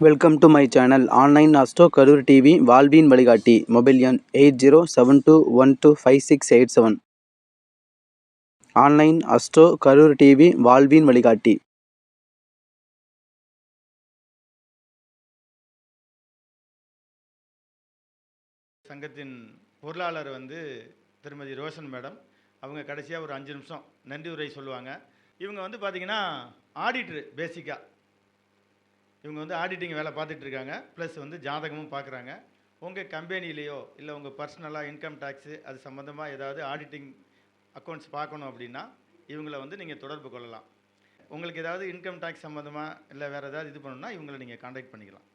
Welcome to my channel online astro Karur TV வாழ்வின் வழிகாட்டி mobile எண் eight zero seven two one two five six eight seven online astro Karur TV வாழ்வின் வழிகாட்டி சங்கத்தின் பொருளாளர் வந்து திருமதி ரோஷன் மேடம். அவங்க கடைசியாக ஒரு அஞ்சு நிமிஷம் நன்றி உரை சொல்லுவாங்க. இவங்க வந்து பார்த்தீங்கன்னா ஆடிட்ரு பேசிக்காக இவங்க வந்து ஆடிட்டிங் வேலை பார்த்துட்டு இருக்காங்க ப்ளஸ் வந்து ஜாதகமும் பார்க்குறாங்க. உங்கள் கம்பெனிலேயோ இல்லை உங்கள் பர்சனலாக இன்கம் டேக்ஸு அது சம்மந்தமாக ஏதாவது ஆடிட்டிங் அக்கௌண்ட்ஸ் பார்க்கணும் அப்படின்னா இவங்கள வந்து நீங்கள் தொடர்பு கொள்ளலாம். உங்களுக்கு ஏதாவது இன்கம் டேக்ஸ் சம்மந்தமாக இல்லை வேறு ஏதாவது இது பண்ணணும்னா இவங்களை நீங்கள் காண்டாக்ட் பண்ணிக்கலாம்.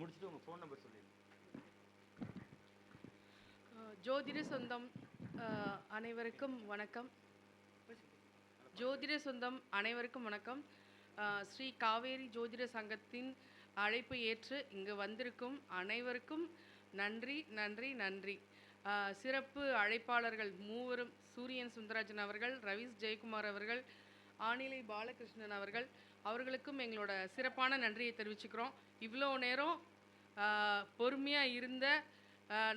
முடிச்சுட்டு உங்கள் ஃபோன் நம்பர் சொல்லிடுங்க. ஜோதிட சொந்தம் அனைவருக்கும் வணக்கம். ஜோதிட சொந்தம் அனைவருக்கும் வணக்கம். ஸ்ரீ காவேரி ஜோதிட சங்கத்தின் அழைப்பு ஏற்று இங்கு வந்திருக்கும் அனைவருக்கும் நன்றி நன்றி நன்றி. சிறப்பு அழைப்பாளர்கள் மூவரும் சூரியன் சுந்தராஜன் அவர்கள் ரவீஸ் ஜெயக்குமார் அவர்கள் ஆனிலை பாலகிருஷ்ணன் அவர்கள் அவர்களுக்கும் எங்களோட சிறப்பான நன்றியை தெரிவிச்சுக்கிறோம். இவ்வளோ நேரம் பொறுமையாக இருந்த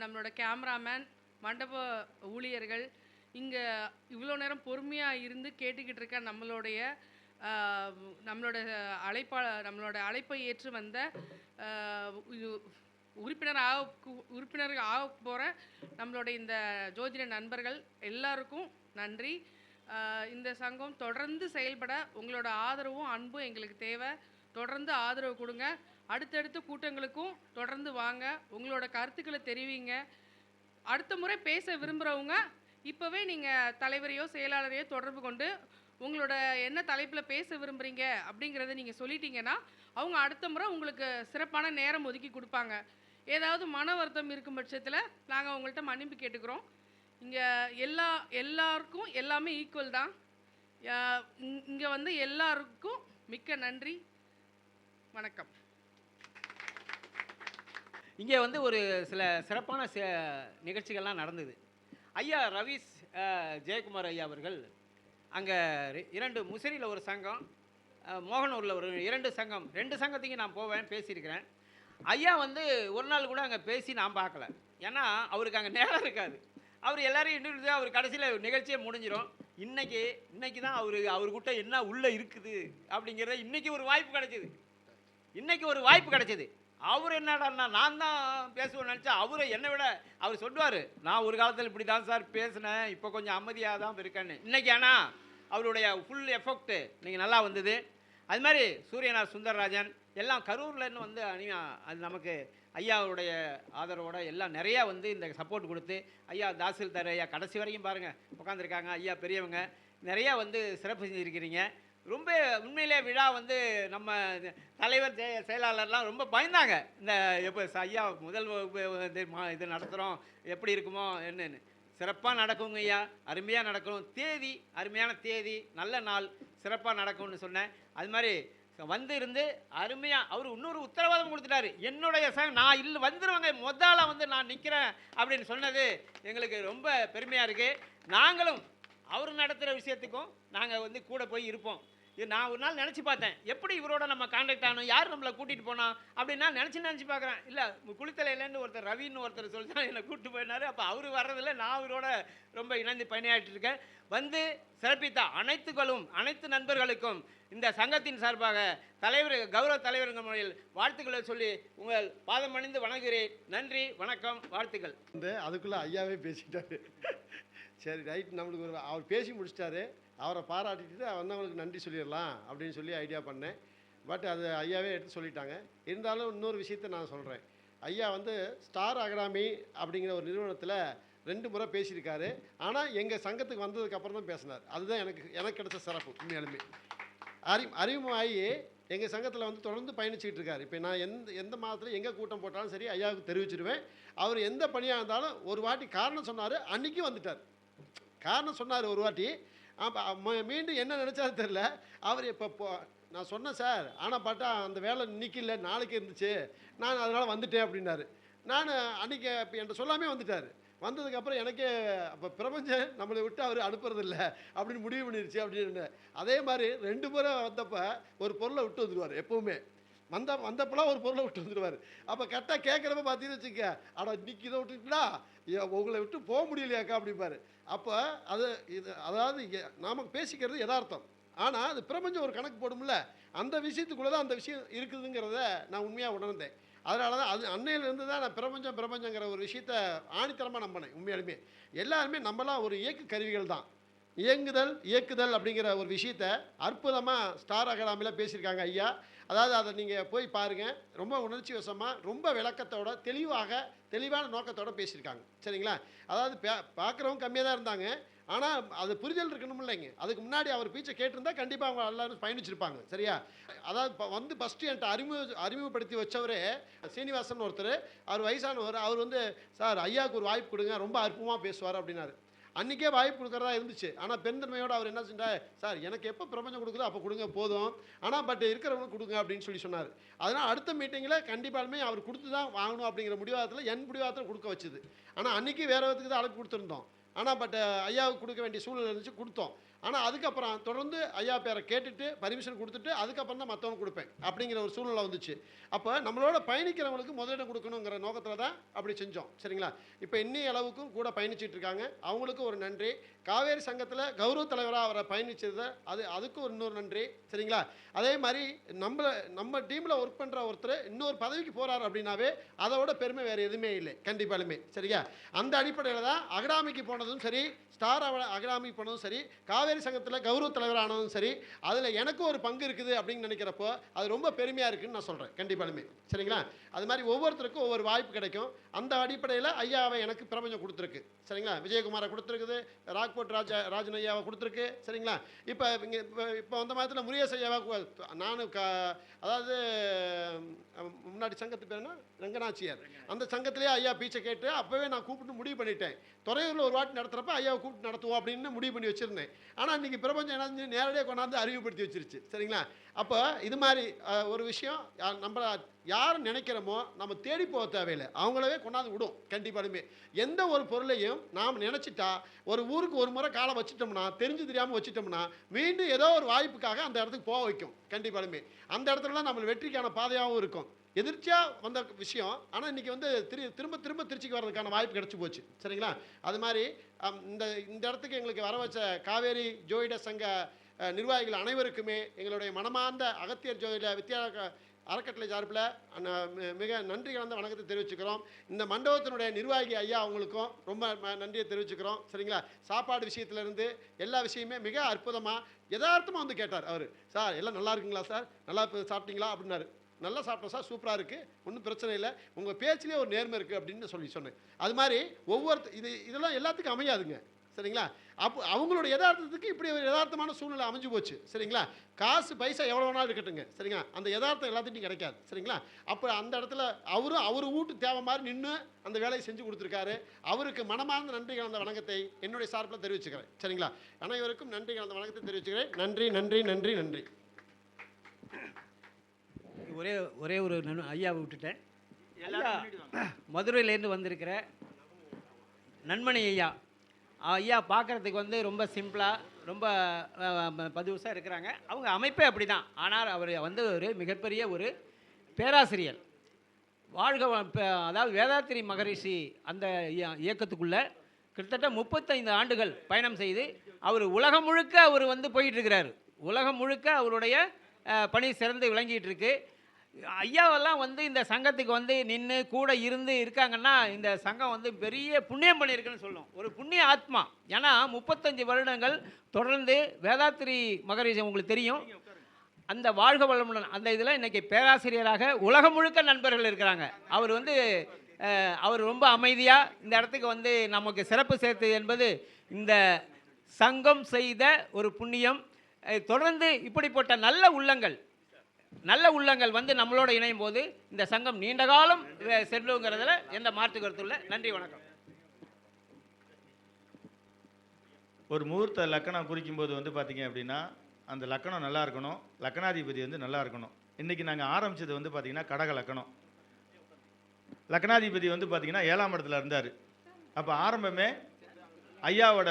நம்மளோட கேமராமேன் மண்டப ஊழியர்கள் இங்கே இவ்வளோ நேரம் பொறுமையாக இருந்து கேட்டுக்கிட்டு இருக்க நம்மளுடைய நம்மளோட அழைப்பா நம்மளோட அழைப்பை ஏற்று வந்த உறுப்பினர் ஆக உறுப்பினர் ஆக போகிற நம்மளோட இந்த ஜோதிட நண்பர்கள் எல்லாருக்கும் நன்றி. இந்த சங்கம் தொடர்ந்து செயல்பட உங்களோட ஆதரவும் அன்பும் எங்களுக்கு தேவை. தொடர்ந்து ஆதரவு கொடுங்க. அடுத்தடுத்த கூட்டங்களுக்கும் தொடர்ந்து வாங்க. உங்களோட கருத்துக்களை தெரிவிங்க. அடுத்த முறை பேச விரும்புகிறவங்க இப்போவே நீங்கள் தலைவரையோ செயலாளரையோ தொடர்பு கொண்டு உங்களோட என்ன தலைப்பில் பேச விரும்புகிறீங்க அப்படிங்கிறத நீங்கள் சொல்லிட்டீங்கன்னா அவங்க அடுத்த முறை உங்களுக்கு சிறப்பான நேரம் ஒதுக்கி கொடுப்பாங்க. ஏதாவது மன வருத்தம் இருக்கும் பட்சத்தில் நாங்கள் உங்கள்கிட்ட மன்னிப்பு கேட்டுக்கிறோம். இங்கே எல்லா எல்லாருக்கும் எல்லாமே ஈக்குவல் தான். இங்கே வந்து எல்லாருக்கும் மிக்க நன்றி. வணக்கம். இங்கே வந்து ஒரு சில சிறப்பான நிகழ்ச்சிகள்லாம் நடந்தது. ஐயா ரவீஸ் ஜெயக்குமார் ஐயா அவர்கள் அங்கே இரண்டு முசிறியில் ஒரு சங்கம் மோகனூரில் ஒரு இரண்டு சங்கம். ரெண்டு சங்கத்தையும் நான் போவேன் பேசியிருக்கிறேன். ஐயா வந்து ஒரு நாள் கூட அங்கே பேசி நான் பார்க்கல. ஏன்னா அவருக்கு அங்கே நேரம் இருக்காது. அவர் எல்லோரையும் இன்ட்ரடியூஸ் அவர் கடைசியில் நிகழ்ச்சியே முடிஞ்சிடும் இன்றைக்கி இன்றைக்கி தான் அவர் அவர்கிட்ட என்ன உள்ளே இருக்குது அப்படிங்கிறத இன்றைக்கி ஒரு வாய்ப்பு கிடைச்சிது. இன்றைக்கி ஒரு வாய்ப்பு கிடைச்சிது. அவர் என்னடான்னா நான் தான் பேசுவேன்னு நினச்சா அவர் என்னை விட அவர் சொல்லுவார் நான் ஒரு காலத்தில் இப்படி தான் சார் பேசினேன் இப்போ கொஞ்சம் அமைதியாக தான் இருக்கேன்னு. இன்றைக்கி ஆனால் அவருடைய ஃபுல் எஃபெக்ட்டு நீங்கள் நல்லா வந்தது. அது மாதிரி சூரியனார் சுந்தரராஜன் எல்லாம் கரூர்லன்னு வந்து அணி அது நமக்கு ஐயாவுடைய ஆதரவோட எல்லாம் நிறையா வந்து இந்த சப்போர்ட் கொடுத்து ஐயா தாசில்தார் ஐயா கடைசி வரைக்கும் பாருங்கள் உட்காந்துருக்காங்க ஐயா பெரியவங்க நிறையா வந்து சிறப்பு செஞ்சுருக்கிறீங்க. ரொம்ப உண்மையிலே விழா வந்து நம்ம தலைவர் ஜெய செயலாளர்லாம் ரொம்ப பயந்தாங்க. இந்த எப்போ ஐயா முதல் இது மா- இது நடத்துகிறோம் எப்படி இருக்குமோ என்னன்னு. சிறப்பாக நடக்குங்க ஐயா அருமையாக நடக்கணும். தேதி அருமையான தேதி நல்ல நாள் சிறப்பாக நடக்கும்னு சொன்னேன். அது மாதிரி வந்து இருந்து அருமையாக அவர் இன்னொரு உத்தரவாதம் கொடுத்துட்டாரு. என்னுடைய ச நான் இல்லை வந்துடுவாங்க முதல்ல வந்து நான் நிற்கிறேன் அப்படின்னு சொன்னது எங்களுக்கு ரொம்ப பெருமையாக இருக்குது நாங்களும் அவர் நடத்துகிற விஷயத்துக்கும் நாங்கள் வந்து கூட போய் இருப்போம். இது நான் ஒரு நாள் நினச்சி பார்த்தேன். எப்படி இவரோட நம்ம காண்டாக்ட் ஆகணும் யார் நம்மளை கூட்டிகிட்டு போனா அப்படின்னா நினச்சி நினச்சி பார்க்குறேன். இல்லை குளித்தலையிலேருந்து ஒருத்தர் ரவின்னு ஒருத்தர் சொல்லி என்னை கூப்பிட்டு போயினாரு. அப்போ அவர் வர்றதில்ல நான் அவரோட ரொம்ப இணைந்து பணியாற்றிருக்கேன் இருக்கேன். வந்து சிறப்பித்த அனைத்துகளும் அனைத்து நண்பர்களுக்கும் இந்த சங்கத்தின் சார்பாக தலைவர் கௌரவ தலைவர் முறையில் வாழ்த்துக்களை சொல்லி உங்கள் பாதம் அணிந்து வணங்குகிறேன். நன்றி வணக்கம் வாழ்த்துக்கள். வந்து அதுக்குள்ளே ஐயாவே பேசிட்டாரு. சரி ரைட் நம்மளுக்கு ஒரு அவர் பேசி முடிச்சிட்டாரு. அவரை பாராட்டிட்டு வந்தவங்களுக்கு நன்றி சொல்லிடலாம் அப்படின்னு சொல்லி ஐடியா பண்ணேன். பட் அது ஐயாவே எடுத்து சொல்லிட்டாங்க. இருந்தாலும் இன்னொரு விஷயத்தை நான் சொல்கிறேன் ஐயா வந்து ஸ்டார் அகாடமி அப்படிங்கிற ஒரு நிறுவனத்தில் ரெண்டு முறை பேசியிருக்காரு. ஆனால் எங்கள் சங்கத்துக்கு வந்ததுக்கப்புறம் தான் பேசினார். அதுதான் எனக்கு எனக்கு கிடைச்ச சிறப்பு உண்மையாலுமே. அறி அறிமுகமாகி எங்கள் சங்கத்தில் வந்து தொடர்ந்து பயணிச்சுக்கிட்டு இருக்காரு. இப்போ நான் எந்த எந்த மாதத்தில் எங்கே கூட்டம் போட்டாலும் சரி ஐயாவுக்கு தெரிவிச்சிருவேன். அவர் எந்த பணியாக இருந்தாலும் ஒரு வாட்டி காரணம் சொன்னார் அன்றைக்கி வந்துட்டார். காரணம் சொன்னார் ஒரு வாட்டி. மீண்டும் என்ன நினச்சாலும் தெரில அவர் இப்போ போ நான் சொன்னேன் சார் ஆனால் பார்த்தா அந்த வேலை நிற்கல நாளைக்கு இருந்துச்சு. நான் அதனால் வந்துட்டேன் அப்படின்னாரு. நான் அன்றைக்கி இப்போ என்கிட்ட சொல்லாமே வந்துட்டார். வந்ததுக்கப்புறம் எனக்கே அப்போ பிரபஞ்சம் நம்மளை விட்டு அவர் அனுப்புறதில்ல அப்படின்னு முடிவு பண்ணிருச்சு அப்படின்னு. அதே மாதிரி ரெண்டு முறை வந்தப்போ ஒரு பொருளை விட்டு வந்துடுவார் எப்போவுமே. வந்த வந்தப்பெல்லாம் ஒரு பொருளை விட்டு வந்துடுவார் அப்போ கரெக்டாக கேட்குறப்ப பார்த்தீங்கன்னு வச்சுக்க ஆனால் இன்னைக்கு இதை விட்டுட்டா உங்களை விட்டு போக முடியலையாக்கா அப்படிம்பாரு. அப்போ அது இது அதாவது நாம் பேசிக்கிறது யதார்த்தம். ஆனால் அது பிரபஞ்சம் ஒரு கணக்கு போடும்ல. அந்த விஷயத்துக்குள்ளே தான் அந்த விஷயம் இருக்குதுங்கிறத நான் உண்மையாக உணர்ந்தேன். அதனால தான் அது அன்னையிலேருந்து தான் நான் பிரபஞ்சம் பிரபஞ்சங்கிற ஒரு விஷயத்த ஆணித்தரமாக நம்பினேன் உண்மையாலுமே. எல்லாருமே நம்மலாம் ஒரு இயக்கு கருவிகள் தான். இயங்குதல் இயக்குதல் அப்படிங்கிற ஒரு விஷயத்த அற்புதமாக ஸ்டார் அகாடமியில் பேசியிருக்காங்க ஐயா. அதாவது அதை நீங்கள் போய் பாருங்கள் ரொம்ப உணர்ச்சி வசமாக ரொம்ப விளக்கத்தோட தெளிவாக தெளிவான நோக்கத்தோடு பேசியிருக்காங்க. சரிங்களா? அதாவது பே பார்க்குறவங்க கம்மியாக தான் இருந்தாங்க. ஆனால் அது புரிதல் இருக்கணும் இல்லைங்க அதுக்கு முன்னாடி அவர் பீச்சை கேட்டிருந்தா கண்டிப்பாக அவங்க எல்லாரும் பயணிச்சிருப்பாங்க. சரியா? அதாவது இப்போ வந்து ஃபஸ்ட்டு என்கிட்ட அறிமுக அறிமுகப்படுத்தி வச்சவரே சீனிவாசன் ஒருத்தர். அவர் வயசானவர். அவர் வந்து சார் ஐயாவுக்கு ஒரு வாய்ப்பு கொடுங்க. ரொம்ப அற்புதமாக பேசுவார் அப்படின்னாரு. அன்றைக்கே வாய்ப்பு கொடுக்குறதா இருந்துச்சு. ஆனால் பெண்தன்மையோடு அவர் என்ன செஞ்சார்? சார் எனக்கு எப்போ பிரபஞ்சம் கொடுக்குதோ அப்போ கொடுங்க போதும். ஆனால் பட் இருக்கிறவங்களுக்கு கொடுங்க அப்படின்னு சொல்லி சொன்னார். அதனால் அடுத்த மீட்டிங்கில் கண்டிப்பாலுமே அவர் கொடுத்து தான் வாங்கணும் அப்படிங்கிற முடிவாதத்தில் என் முடிவாதத்தில் கொடுக்க வச்சுது. ஆனால் அன்றைக்கி வேறு விதத்துக்கு தான் அழைப்பு கொடுத்துருந்தோம். ஆனால் பட் ஐயாவுக்கு கொடுக்க வேண்டிய சூழ்நிலை இருந்துச்சு கொடுத்தோம். ஆனால் அதுக்கப்புறம் தொடர்ந்து ஐயா பேரை கேட்டுட்டு பர்மிஷன் கொடுத்துட்டு அதுக்கப்புறம் தான் மற்றவங்க கொடுப்பேன் அப்படிங்கிற ஒரு சூழ்நிலை வந்துச்சு. அப்போ நம்மளோட பயணிக்கிறவங்களுக்கு முதலிடம் கொடுக்கணுங்கிற நோக்கத்தில் தான் அப்படி செஞ்சோம். சரிங்களா? இப்போ இன்னைய அளவுக்கும் கூட பயணிச்சிட்டு இருக்காங்க. அவங்களுக்கும் ஒரு நன்றி. காவேரி சங்கத்தில் கௌரவ தலைவராக அவரை பயணிச்சது. அது அதுக்கும் ஒரு இன்னொரு நன்றி. சரிங்களா? அதே மாதிரி நம்ம நம்ம டீமில் ஒர்க் பண்ணுற ஒருத்தர் இன்னொரு பதவிக்கு போகிறார் அப்படின்னாவே அதோட பெருமை வேறு எதுவுமே இல்லை. கண்டிப்பாலுமே. சரியா அந்த அடிப்படையில் தான் அகடாமிக்கு போனதும் சரி ஸ்டார் அகடாமிக்கு போனதும் சரி காவேரி சங்கத்தில் கௌரவ தலைவரானதும் சரி அதில் எனக்கும் ஒரு பங்கு இருக்குது அப்படின்னு நினைக்கிறப்போ அது ரொம்ப பெருமையாக இருக்குன்னு நான் சொல்கிறேன் கண்டிப்பாலுமே. சரிங்களா? அது மாதிரி ஒவ்வொருத்தருக்கும் ஒவ்வொரு வாய்ப்பு கிடைக்கும். அந்த அடிப்படையில் ஐயாவை எனக்கு பிரபஞ்சம் கொடுத்துருக்கு. சரிங்களா? விஜயகுமாரை கொடுத்துருக்குது ராக் ராக்போர்ட் ராஜா ராஜன் ஐயாவை கொடுத்துருக்கு. சரிங்களா? இப்போ இங்கே இப்போ இப்போ வந்த மாதத்தில் முருகேஷ் ஐயாவை நானும் க அதாவது முன்னாடி சங்கத்து பேர் என்ன? ரங்கநாச்சியார். அந்த சங்கத்திலேயே ஐயா பீச்சை கேட்டு அப்போவே நான் கூப்பிட்டு முடிவு பண்ணிட்டேன். துறையூரில் ஒரு வாட்டி நடத்துகிறப்ப ஐயாவை கூப்பிட்டு நடத்துவோம் அப்படின்னு முடிவு பண்ணி வச்சுருந்தேன். ஆனால் இன்றைக்கி பிரபஞ்சம் என்ன நேரடியாக கொண்டாந்து அறிவுப்படுத்தி வச்சிருச்சு. சரிங்களா? அப்போ இது மாதிரி ஒரு விஷயம் நம்ம யார் நினைக்கிறோமோ நம்ம தேடி போக தேவையில்லை. அவங்களவே கொண்டாந்து விடும். கண்டிப்பாலுமே. எந்த ஒரு பொருளையும் நாம் நினச்சிட்டா ஒரு ஊருக்கு ஒரு முறை காலை வச்சுட்டோம்னா தெரிஞ்சு தெரியாமல் வச்சுட்டோம்னா மீண்டும் ஏதோ ஒரு வாய்ப்புக்காக அந்த இடத்துக்கு போக வைக்கும். கண்டிப்பாலுமே. அந்த இடத்துல தான் நம்ம வெற்றிக்கான பாதையாகவும் இருக்கும். எதிர்ச்சியாக வந்த விஷயம் ஆனால் இன்றைக்கி வந்து திரு திரும்ப திரும்ப திருச்சிக்கு வர்றதுக்கான வாய்ப்பு கிடச்சி போச்சு. சரிங்களா? அது மாதிரி இந்த இந்த இடத்துக்கு எங்களுக்கு வர வச்ச காவேரி ஜோயிட சங்க நிர்வாகிகள் அனைவருக்குமே எங்களுடைய மனமார்ந்த அகத்தியர் ஜோதிட வித்யா அறக்கட்டளை சார்பில் மிக நன்றி கலந்த வணக்கத்தை தெரிவிச்சுக்கிறோம். இந்த மண்டபத்தினுடைய நிர்வாகி ஐயா அவங்களுக்கும் ரொம்ப நன்றியை தெரிவிச்சுக்கிறோம். சரிங்களா? சாப்பாடு விஷயத்துலேருந்து எல்லா விஷயமே மிக அற்புதமாக யதார்த்தமாக வந்து கேட்டார் அவர். சார் எல்லாம் நல்லா இருக்குங்களா சார்? நல்லா சாப்பிட்டீங்களா? அப்படின்னாரு. நல்லா சாப்பிட்டோம் சார் சூப்பராக இருக்குது ஒன்றும் பிரச்சனை இல்லை. உங்கள் பேச்சிலே ஒரு நேர்மை இருக்குது அப்படின்னு சொல்லி சொன்னேன். அது மாதிரி ஒவ்வொரு இது இதெல்லாம் எல்லாத்துக்கும் அமையாதுங்க. சரிங்களா? அப்போ அவங்களோட யதார்த்தத்துக்கு இப்படி ஒரு யதார்த்தமான சூழ்நிலை அமைஞ்சு போச்சு. சரிங்களா? காசு பைசா எவ்வளோ வேணாலும் இருக்கட்டுங்க சரிங்களா? அந்த யதார்த்தம் எல்லாத்துட்டும் கிடைக்காது. சரிங்களா? அப்போ அந்த இடத்துல அவரும் அவர் வீட்டு தேவை மாதிரி நின்று அந்த வேலையை செஞ்சு கொடுத்துருக்காரு. அவருக்கு மனமார்ந்த நன்றி கலந்த வணக்கத்தை என்னுடைய சார்பில் தெரிவிச்சுக்கிறேன். சரிங்களா? அனைவருக்கும் நன்றி கலந்த வணக்கத்தை தெரிவிச்சுக்கிறேன். நன்றி நன்றி நன்றி நன்றி. ஒரே ஒரே ஒரு நன் ஐயாவை விட்டுட்டேன். மதுரையிலேருந்து வந்திருக்கிற நன்மணி ஐயா ஐயா பார்க்குறதுக்கு வந்து ரொம்ப சிம்பிளாக ரொம்ப பதிவுசாக இருக்கிறாங்க. அவங்க அமைப்பே அப்படி தான் ஆனால் அவர் வந்து ஒரு மிகப்பெரிய ஒரு பேராசிரியர். வாழ்க அதாவது வேதாத்திரி மகரிஷி அந்த இய- கிட்டத்தட்ட முப்பத்தைந்து ஆண்டுகள் பயணம் செய்து அவர் உலகம் முழுக்க அவர் வந்து போயிட்டுருக்கிறார் உலகம் முழுக்க அவருடைய பணி சிறந்து விளங்கிட்டுருக்கு ஐயாவெல்லாம் வந்து இந்த சங்கத்துக்கு வந்து நின்று கூட இருந்து இருக்காங்கன்னா இந்த சங்கம் வந்து பெரிய புண்ணியம் பண்ணியிருக்குன்னு சொல்லும் ஒரு புண்ணிய ஆத்மா. ஏன்னா முப்பத்தஞ்சு வருடங்கள் தொடர்ந்து வேதாத்திரி மகரிஷி உங்களுக்கு தெரியும். அந்த வாழ்க வளமுடன் அந்த இதில் இன்றைக்கி பேராசிரியராக உலகம் முழுக்க நண்பர்கள் இருக்கிறாங்க. அவர் வந்து அவர் ரொம்ப அமைதியாக இந்த இடத்துக்கு வந்து நமக்கு சிறப்பு சேர்த்தது என்பது இந்த சங்கம் செய்த ஒரு புண்ணியம். தொடர்ந்து இப்படிப்பட்ட நல்ல உள்ளங்கள் நல்ல உள்ளங்கள் வந்து நம்மளோட இணையும் போது இந்த சங்கம் நீண்ட காலம் செல்லுங்கிறதுல எந்த மாற்று கருத்தும் இல்லை. நன்றி வணக்கம். ஒரு முகூர்த்த லக்கணம் குறிக்கும்போது வந்து பார்த்தீங்க அப்படின்னா அந்த லக்கணம் நல்லா இருக்கணும். லக்கணாதிபதி வந்து நல்லா இருக்கணும். இன்றைக்கி நாங்கள் ஆரம்பிச்சது வந்து பார்த்தீங்கன்னா கடக லக்கணம். லக்கணாதிபதி வந்து பார்த்தீங்கன்னா ஏழாம் இடத்துல இருந்தார். அப்போ ஆரம்பமே ஐயாவோட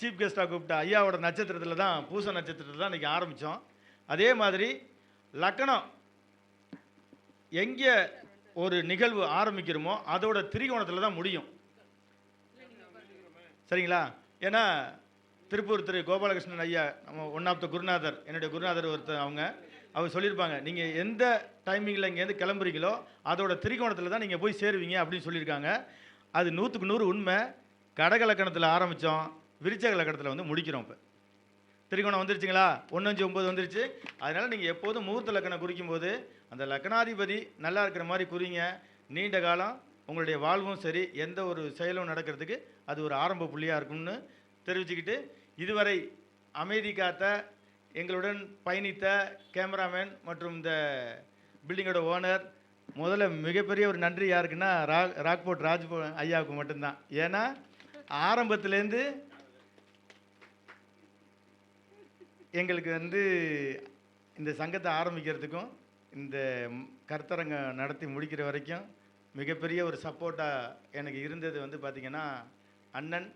சீஃப் கெஸ்ட்டாக கூப்பிட்ட ஐயாவோட நட்சத்திரத்தில் தான் பூச நட்சத்திரத்தில் தான் இன்றைக்கி ஆரம்பித்தோம் அதே மாதிரி லக்கணம் எங்கே ஒரு நிகழ்வு ஆரம்பிக்கிறோமோ அதோட திரிகோணத்தில் தான் முடியும். சரிங்களா? ஏன்னா திருப்பூர் திரு கோபாலகிருஷ்ணன் ஐயா நம்ம ஒன் ஆஃப் த குருநாதர் என்னுடைய குருநாதர் ஒருத்தர் அவங்க அவர் சொல்லியிருப்பாங்க நீங்கள் எந்த டைமிங்கில் இங்கேருந்து கிளம்புறீங்களோ அதோட திரிகோணத்தில் தான் நீங்கள் போய் சேருவீங்க அப்படின்னு சொல்லியிருக்காங்க. அது நூற்றுக்கு நூறு உண்மை. கடகலக்கணத்தில் ஆரம்பித்தோம் விருச்சக லக்கணத்தில் வந்து முடிக்கிறோம் இப்போ. திரிகோணம் வந்துருச்சுங்களா? ஒன்று அஞ்சு ஒம்பது வந்துருச்சு. அதனால் நீங்கள் எப்போதும் முகூர்த்த லக்கணம் குறிக்கும் போது அந்த லக்கணாதிபதி நல்லா இருக்கிற மாதிரி குறிங்க. நீண்ட காலம் உங்களுடைய வாழ்வும் சரி எந்த ஒரு செயலும் நடக்கிறதுக்கு அது ஒரு ஆரம்ப புள்ளியாக இருக்கும்னு தெரிவிச்சுக்கிட்டு இதுவரை அமைதி காத்த எங்களுடன் பயணித்த கேமராமேன் மற்றும் இந்த பில்டிங்கோட ஓனர் முதல்ல மிகப்பெரிய ஒரு நன்றி யாருக்குன்னா ரா ராக்போர்ட் ராஜ் ஐயாவுக்கு மட்டும்தான். ஏன்னா ஆரம்பத்துலேருந்து எங்களுக்கு வந்து இந்த சங்கத்தை ஆரம்பிக்கிறதுக்கும் இந்த கருத்தரங்கம் நடத்தி முடிக்கிற வரைக்கும் மிகப்பெரிய ஒரு சப்போர்ட்டாக எனக்கு இருந்தது வந்து பார்த்திங்கன்னா அண்ணன்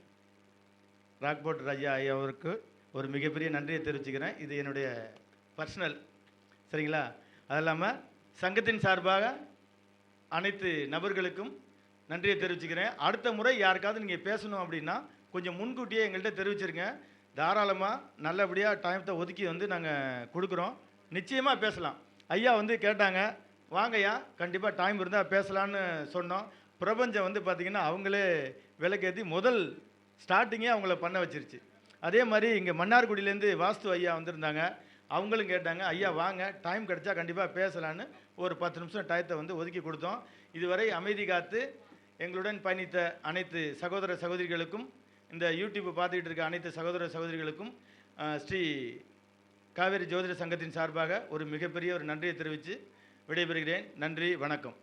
ராக்போர்ட் ராஜா ஐயாவிற்கு ஒரு மிகப்பெரிய நன்றியை தெரிவிச்சுக்கிறேன். இது என்னுடைய பர்சனல் சரிங்களா? அது இல்லாமல் சங்கத்தின் சார்பாக அனைத்து நபர்களுக்கும் நன்றியை தெரிவிச்சுக்கிறேன். அடுத்த முறை யாருக்காவது நீங்கள் பேசணும் அப்படின்னா கொஞ்சம் முன்கூட்டியே எங்கள்கிட்ட தெரிவிச்சிருங்க. தாராளமாக நல்லபடியாக டைமத்தை ஒதுக்கி வந்து நாங்கள் கொடுக்குறோம். நிச்சயமாக பேசலாம். ஐயா வந்து கேட்டாங்க வாங்கய்யா கண்டிப்பாக டைம் இருந்தால் பேசலான்னு சொன்னோம். பிரபஞ்சம் வந்து பார்த்திங்கன்னா அவங்களே விலைக்கேற்றி முதல் ஸ்டார்டிங்கே அவங்கள பண்ண வச்சிருச்சு. அதே மாதிரி இங்கே மன்னார்குடியிலேருந்து வாஸ்து ஐயா வந்திருந்தாங்க. அவங்களும் கேட்டாங்க ஐயா வாங்க டைம் கிடைச்சா கண்டிப்பாக பேசலான்னு ஒரு பத்து நிமிஷம் டயத்தை வந்து ஒதுக்கி கொடுத்தோம். இதுவரை அமைதி காத்து எங்களுடன் பயணித்த அனைத்து சகோதர சகோதரிகளுக்கும் இந்த யூடியூப்பை பார்த்துக்கிட்டு இருக்க அனைத்து சகோதர சகோதரிகளுக்கும் ஸ்ரீ காவேரி ஜோதிட சங்கத்தின் சார்பாக ஒரு மிகப்பெரிய ஒரு நன்றியை தெரிவித்து விடைபெறுகிறேன். நன்றி வணக்கம்.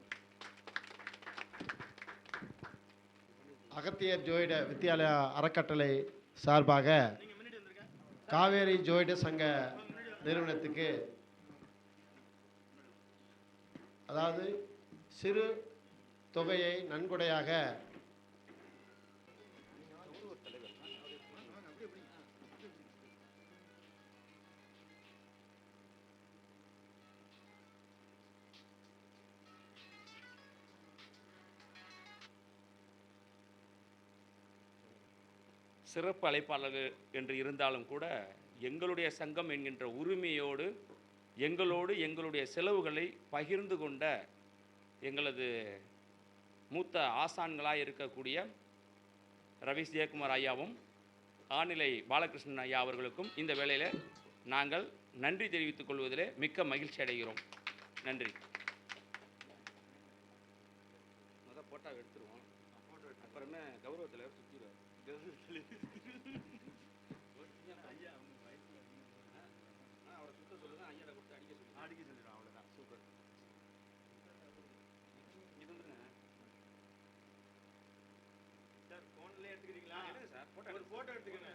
அகத்தியர் ஜோயிட வித்தியாலய அறக்கட்டளை சார்பாக காவேரி ஜோயிட சங்க நிறுவனத்துக்கு அதாவது சிறு தொகையை நன்கொடையாக சிறப்பு அழைப்பாளர்கள் என்று இருந்தாலும் கூட எங்களுடைய சங்கம் என்கின்ற உரிமையோடு எங்களோடு எங்களுடைய செலவுகளை பகிர்ந்து கொண்ட எங்களது மூத்த ஆசான்களாக இருக்கக்கூடிய ரவி ஜெயக்குமார் ஐயாவும் ஆநிலை பாலகிருஷ்ணன் ஐயா அவர்களுக்கும் இந்த வேளையில் நாங்கள் நன்றி தெரிவித்துக் கொள்வதிலே மிக்க மகிழ்ச்சி அடைகிறோம். நன்றி. முதல் போட்டோ எடுத்துருவோம். அப்புறமே கௌரவத்தில் சுற்றிடுவார் அவரை சுத்த சொல்லுங்க ஐயாவை கொடுத்து அடிக்க சொல்லி அடிக்க சொல்லிடுவோம் அவ்வளோதான் சூப்பர் இது வந்துருங்க சார்? ஃபோன்லேயே எடுத்துக்கிறீங்களா சார் போட்டோ ஒரு ஃபோட்டோ எடுத்துக்கங்க